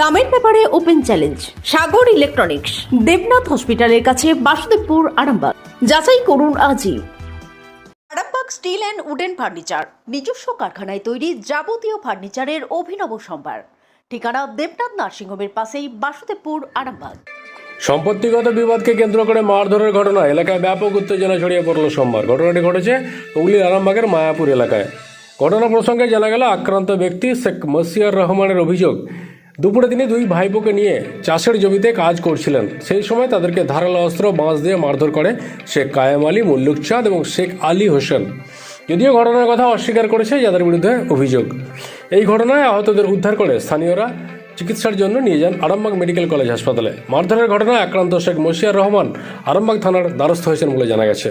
দামের ব্যাপারে open challenge Sagar electronics Debnath হসপিটালের কাছে বাসুদেবপুর আরামবাগ। যাচাই করুন আজই। Arambagh steel and wooden furniture নিজস্ব কারখানায় তৈরি যাবতীয় ফার্নিচারের অভিনব সম্ভার। ঠিকানা দেবনাথ নার্সিংহোমের পাশেই বাসুদেবপুর আরামবাগ। সম্পত্তিগত বিবাদকে কেন্দ্র করে মারধরের ঘটনা এলাকায় ব্যাপক উত্তেজনা ছড়িয়ে পড়ল সোমবার। ঘটনাটি ঘটেছে হুগলির আরামবাগের মায়াপুর এলাকায়। ঘটনা প্রসঙ্গে জানা গেল আক্রান্ত ব্যক্তি শেখ মসিয়ার রহমানের অভিযোগ দুপুরে তিনি দুই ভাইপোকে নিয়ে চাষের জমিতে কাজ করছিলেন। সেই সময় তাদেরকে ধারালো অস্ত্র, বাঁশ দিয়ে মারধর করে শেখ কায়েম আলী, মুল্লুক চাঁদ এবং শেখ আলী হোসেন। যদিও ঘটনার কথা অস্বীকার করেছে যাদের বিরুদ্ধে অভিযোগ। এই ঘটনায় আহতদের উদ্ধার করে স্থানীয়রা চিকিৎসার জন্য নিয়ে যান আরামবাগ মেডিকেল কলেজ হাসপাতালে। মারধরের ঘটনায় আক্রান্ত শেখ মশিয়ার রহমান আরামবাগ থানার দ্বারস্থ হয়েছেন বলে জানা গেছে।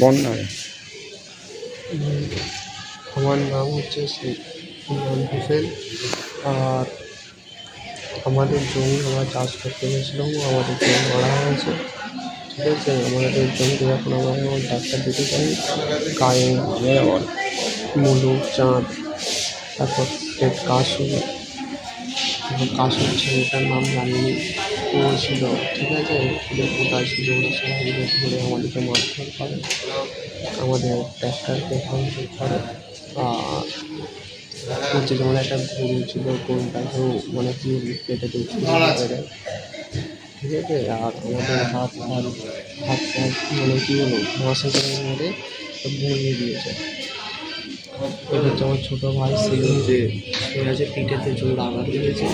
বন্যায় আমার নাম হচ্ছে শেখ ইমরান হোসেন। আর আমাদের জমি আমরা চাষ করতে গেছিলাম, আমাদের জমি মারা হয়েছে, ঠিক আছে? আমাদের জমিতে যখন আমরা যখন ডাক্তার দিতে যাই কায়ে মুলুক চাঁদ, তারপর কাশু এখন কাশুর ছেলেটার নাম জানিনি। ও ছিল, ঠিক আছে? কোথায় ছিল ওরা সবাই ধরে আমাদেরকে মারধর করে। আমাদের ট্র্যাক্টরকে ধ্বংস করে। হচ্ছে যেমন একটা গরু ছিল গরুটাকেও মানে কি কেটে দিয়েছিল ঠিক আছে? আর আমাদের হাত হাত হাত হাত মানে কি হলো? মাসে করে সব ভেঙে দিয়েছে। এটা হচ্ছে আমার ছোটো ভাই সেলিম যে সে আছে পিঠেতে জোর আঘাত লেগেছে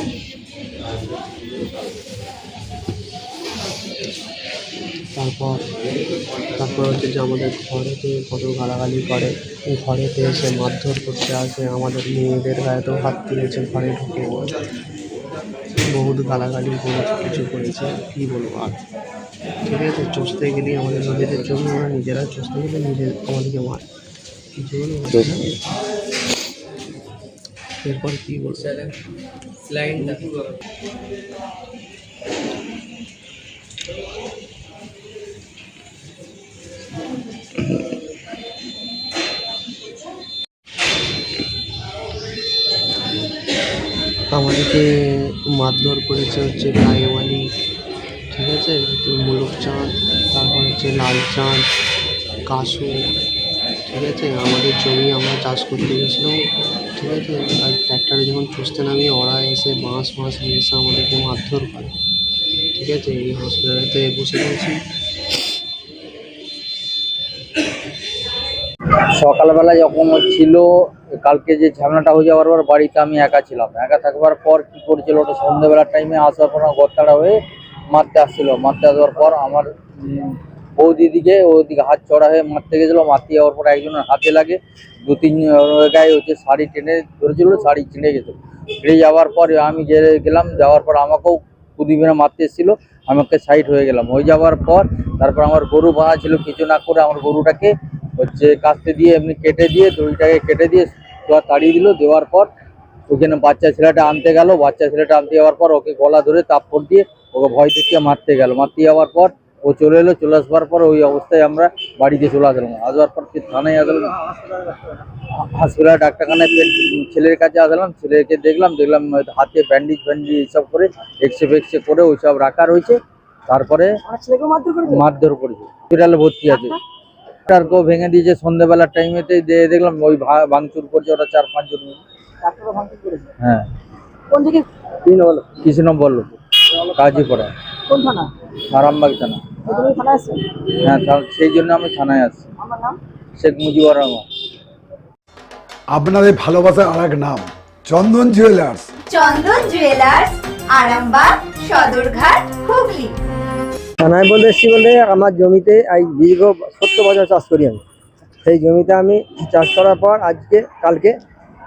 তারপর তারপর হচ্ছে যে আমাদের ঘরেতে কত গালাগালি করে। ঘরেতে এসে মারধর করতে আসে। আমাদের মেয়েদের গায়েতেও হাত তুলেছে, ঘরে ঢুকে বহুত গালাগালি, বহুত কিছু করেছে, কী বলব আর। ঠিক আছে, চষতে গেলে আমাদের নিজেদের জন্য, আমরা নিজেরা চষতে গেলে নিজের আমাদেরকে মার। কিছু বলব এরপর কী বলব? আমাদেরকে মারধর করেছে হচ্ছে আলী ঠিক আছে? তো মুলুক চাঁদ তারপর হচ্ছে লাল চাঁদ কাসু ঠিক আছে? আমাদের জমি আমরা চাষ করতে গেছিলাম। ঠিক আছে আর ট্র্যাক্টরে যখন চষতে নামিয়ে ওরা এসে বাঁশ বাঁশ নিয়ে এসে আমাদেরকে মারধর করে। ঠিক আছে? এই হসপিটালেতে বসে রয়েছি সকালবেলা যখন ছিল, কালকে যে ঝামেলাটা হয়ে যাওয়ার পর বাড়িতে আমি একা ছিলাম। একা থাকবার পর কি করেছিল? ওটা সন্ধ্যেবেলার টাইমে আসার পর গত্তাড়া হয়ে মারতে আসছিল। মারতে আসার পর আমার উম, বৌদিদিকে ওদিকে হাত চড়া হয়ে মারতে গেছিল মারতে যাওয়ার পর একজনের হাতে লাগে। দু তিন গায়ে হচ্ছে শাড়ি টেনে ধরেছিল শাড়ি ছিঁড়ে গেছে। ছিঁড়ে যাওয়ার পর আমি যে গেলাম যাওয়ার পর আমাকেও কুদি মেরে মারতে এসেছিল আমাকে সাইড হয়ে গেলাম। হয়ে যাওয়ার পর তারপর আমার গরু বাঁধা ছিল কিছু না করে আমার গরুটাকে হচ্ছে কাস্তে দিয়ে এমনি কেটে দিয়ে দড়িটাকে কেটে দিয়ে তাড়িয়ে দিল। দেওয়ার পর ওখানে বাচ্চা ছেলেটা আনতে গেল। বাচ্চা ছেলেটা আনতে যাওয়ার পর ওকে গলা ধরে তাপ্পড় দিয়ে ওকে ভয় দেখিয়ে মারতে গেল। মারতে যাওয়ার পর ও চলে এলো চলে আসবার পর ওই অবস্থায় আমরা বাড়িতে চলে আসলাম। আসবার পর ফির থানায় আসলাম। হসপিটাল ডাক্তারখানায় ফের ছেলের কাছে আসলাম ছেলেকে দেখলাম দেখলাম হাতে ব্যান্ডেজ ব্যান্ডেজ এইসব করে এক্সরে ফেক্সরে করে ওইসব রাখা রয়েছে। তারপরে মারধর করেছে? হসপিটালে ভর্তি আছে। ডাক্তারকেও ভেঙে দিয়েছে। সন্ধ্যেবেলার টাইমেতেই দিয়ে দেখলাম ওই ভা- ভাঙচুর করছে ওরা চার পাঁচজন হ্যাঁ। কৃষ্ণ বলল কাজীপাড়া। কোন থানা? আরামবাগ থানা। হ্যাঁ সেই জন্য আমি থানায় আসছি শেখ মুজিবুর রহমান। আপনাদের ভালোবাসার আর এক নাম চন্দন জুয়েলার্স। চন্দন জুয়েলার্স আরামবাগ সদরঘাট হুগলি। থানায় বলে এসছি বলে আমার জমিতে এই দীর্ঘ সত্তর বছর চাষ করি আমি। সেই জমিতে আমি চাষ করার পর আজকে কালকে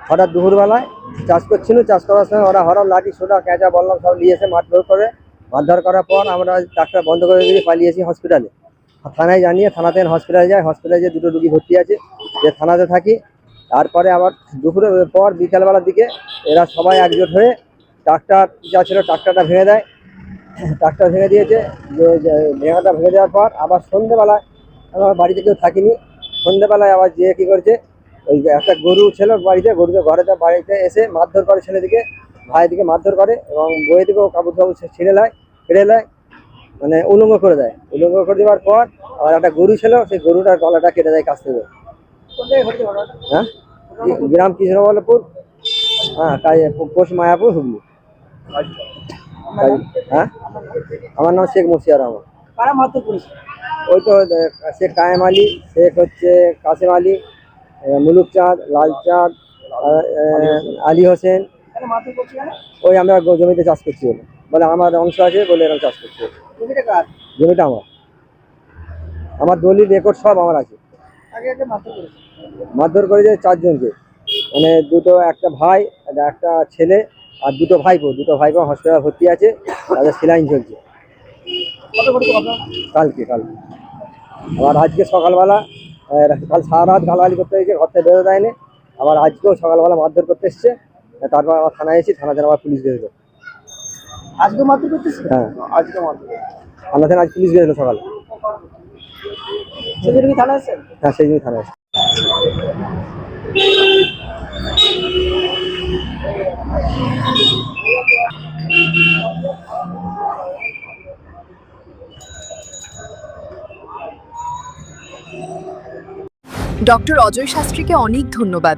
হঠাৎ দুপুরবেলায় চাষ করছিল। চাষ করার সময় ওরা হঠাৎ লাঠি সোটা ক্যাঁচা বললাম সব নিয়ে এসে মারধর করে মারধর করার পর আমরা ডাক্তার বন্ধ করে দিয়ে পালিয়েছি হসপিটালে। থানায় জানিয়ে থানাতে হসপিটালে যাই, হসপিটালে যে দুটো রুগী ভর্তি আছে, যে থানাতে থাকি, তারপরে আবার দুপুরের পর বিকালবেলার দিকে এরা সবাই একজোট হয়ে ট্রাক্টার যা ছিল ট্রাক্টারটা ভেঙে দেয়। ট্রাক্টার ভেঙে দিয়েছে ভেঙাটা ভেঙে দেওয়ার পর আবার সন্ধ্যেবেলায় আমার বাড়িতে কেউ থাকিনি। সন্ধ্যেবেলায় আবার যেয়ে কী করছে, ওই একটা গরু ছিল বাড়িতে, গরুকে ঘরেতে, বাড়িতে এসে মারধর করে ছেলেদিকে ভাইদিকে মারধর করে এবং বইয়েদিকেও কাপড় কাপড় ছিঁড়ে নেয় ছিঁড়ে নেয় মানে উলঙ্গ করে দেয়। উলঙ্গ করে দেওয়ার পর আবার একটা গরু ছিল সেই গরুটার গলাটা কেটে দেয় কাছ থেকে। হ্যাঁ? গ্রাম কৃষ্ণবল্লভপুর? হ্যাঁ কাজ- পোস্ট মায়াপুর হুগলি। হ্যাঁ? আমার নাম শেখ মুর্শিদার রহমান। ওই তো শেখ কায়েম আলী শেখ হচ্ছে কাসেম আলী মুলুক চাঁদ লাল চাঁদ আলী হোসেন ওই আমরা জমিতে চাষ করছি বলে। বলে আমার অংশ আছে বলে এরকম চাষ করছি। জমিটা আমার। আমার দলিল রেকর্ড সব আমার আছে। মারধর করেছে? চারজনকে। মানে দুটো একটা ভাই একটা ছেলে আর দুটো ভাই ভাইপো। দুটো ভাইপো হসপিটালে ভর্তি আছে তাদের সেলাইন চলছে। কালকে কালকে। আবার আজকে সকালবেলা কাল সারা রাত গালাগালি করতে হয়েছে ঘর থেকে বেরো দেয়নি। আবার আজকেও সকালবেলা মারধর করতে এসছে। তারপর আবার থানায় এসেছি থানা থেকে আবার পুলিশ গেছিল আজকে মারধর করতেছে হ্যাঁ। আজকে মারধর থানা থেকে আজ পুলিশ গেছিল সকালে। হ্যাঁ সেই জন্য থানায় এসেছি। ডক্টর অজয় শাস্ত্রীকে অনেক ধন্যবাদ।